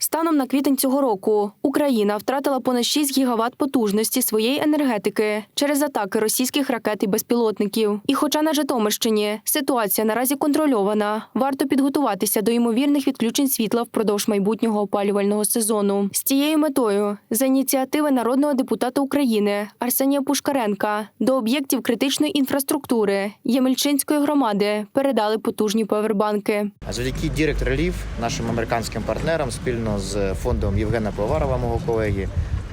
Станом на квітень цього року Україна втратила понад 6 гігават потужності своєї енергетики через атаки російських ракет і безпілотників. І хоча на Житомирщині ситуація наразі контрольована, варто підготуватися до ймовірних відключень світла впродовж майбутнього опалювального сезону. З цією метою за ініціативи народного депутата України Арсенія Пушкаренка до об'єктів критичної інфраструктури Ємельчинської громади передали потужні павербанки. Завдяки Direct Relief, нашим американським партнерам, спільно з фондом Євгена Поварова, мого колеги,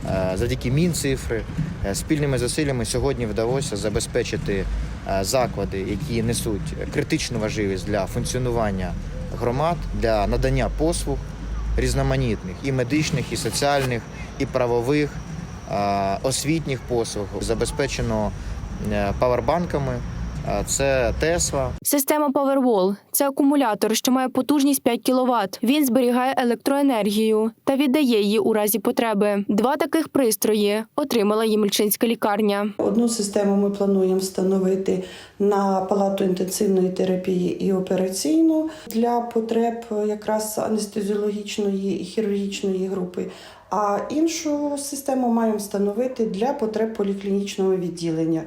е, завдяки Мінцифри, е, спільними зусиллями сьогодні вдалося забезпечити е, заклади, які несуть критичну важливість для функціонування громад, для надання послуг різноманітних і медичних, і соціальних, і правових, освітніх послуг. Забезпечено павербанками. Це Тесла, Система Powerwall – це акумулятор, що має потужність 5 кВт. Він зберігає електроенергію та віддає її у разі потреби. Два таких пристрої отримала Ємельчинська лікарня. Одну систему ми плануємо встановити на палату інтенсивної терапії і операційну для потреб якраз анестезіологічної і хірургічної групи. А іншу систему маємо встановити для потреб поліклінічного відділення.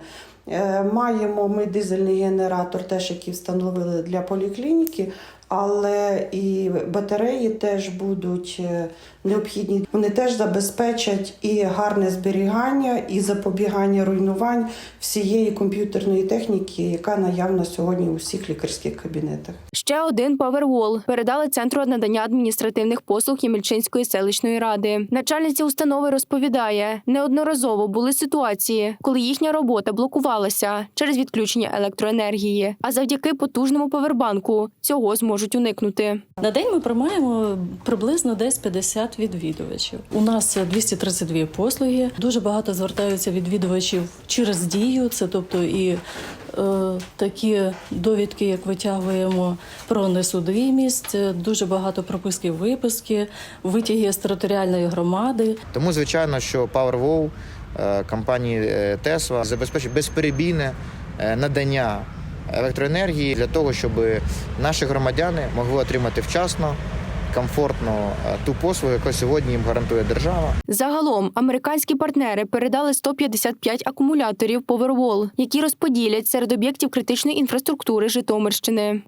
Е, Маємо ми дизельний генератор, теж який встановили для поліклініки, але і батареї теж будуть е, необхідні. Вони теж забезпечать і гарне зберігання, і запобігання руйнувань всієї комп'ютерної техніки, яка наявна сьогодні у всіх лікарських кабінетах. Ще один Powerwall передали центру надання адміністративних послуг Ємельчинської селищної ради. Начальниця установи розповідає, неодноразово були ситуації, коли їхня робота блокувалася через відключення електроенергії. А завдяки потужному повербанку цього зможуть уникнути. На день ми приймаємо приблизно десь 50 відвідувачів. У нас 232 послуги. Дуже багато звертаються відвідувачів через дію. Це тобто і е, такі довідки, як витягуємо про несудимість, е, дуже багато прописки виписки, витяги з територіальної громади. Тому, звичайно, що Powerwall е, компанії Tesla забезпечить безперебійне надання електроенергії для того, щоб наші громадяни могли отримати вчасно, комфортно е, ту послугу, яку сьогодні їм гарантує держава. Загалом американські партнери передали 155 акумуляторів Powerwall, які розподілять серед об'єктів критичної інфраструктури Житомирщини.